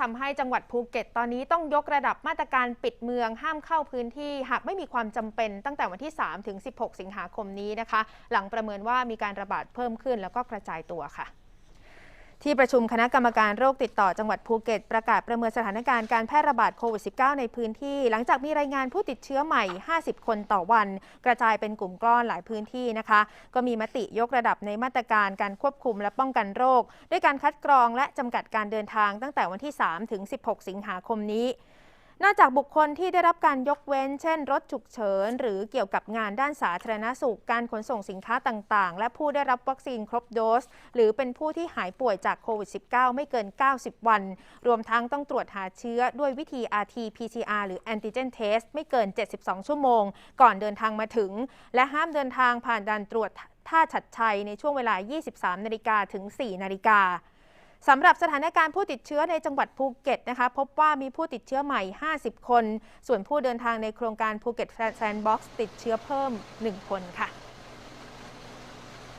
ทำให้จังหวัดภูเก็ต ตอนนี้ต้องยกระดับมาตรการปิดเมืองห้ามเข้าพื้นที่ หากไม่มีความจำเป็นตั้งแต่วันที่ 3 ถึง 16 สิงหาคมนี้นะคะ หลังประเมินว่ามีการระบาดเพิ่มขึ้นแล้วก็กระจายตัวค่ะ ที่ประชุมคณะกรรมการโรคติดต่อจังหวัดภูเก็ต ประกาศประเมินสถานการณ์การแพร่ระบาดโควิด -19 ในพื้นที่ หลังจากมีรายงานผู้ติดเชื้อใหม่ 50 คนต่อวัน กระจายเป็นกลุ่มก้อนหลายพื้นที่นะคะ ก็มีมติยกระดับในมาตรการการควบคุมและป้องกันโรค ด้วยการคัดกรองและจำกัดการเดินทางตั้งแต่วันที่ 3 ถึง 16 สิงหาคมนี้ นอกจากบุคคลที่ได้รับการยกเว้น เช่น รถฉุกเฉิน หรือเกี่ยวกับงานด้านสาธารณสุข การขนส่งสินค้าต่างๆ และผู้ได้รับวัคซีนครบโดส หรือเป็นผู้ที่หายป่วยจากโควิด -19 ไม่เกิน 90 วัน รวมทั้งต้องตรวจหาเชื้อด้วยวิธี RT-PCR หรือ Antigen Test ไม่เกิน 72 ชั่วโมง ก่อนเดินทางมาถึง และห้ามเดินทางผ่านด่านตรวจท่าฉัดชัยในช่วงเวลา 23 นาฬิกาถึง 4 นาฬิกา สำหรับสถานการณ์ผู้ติดเชื้อในจังหวัดภูเก็ตนะคะ พบว่ามีผู้ติดเชื้อใหม่ 50 คน ส่วนผู้เดินทางในโครงการภูเก็ตแซนด์บ็อกซ์ติดเชื้อเพิ่ม 1 คนค่ะ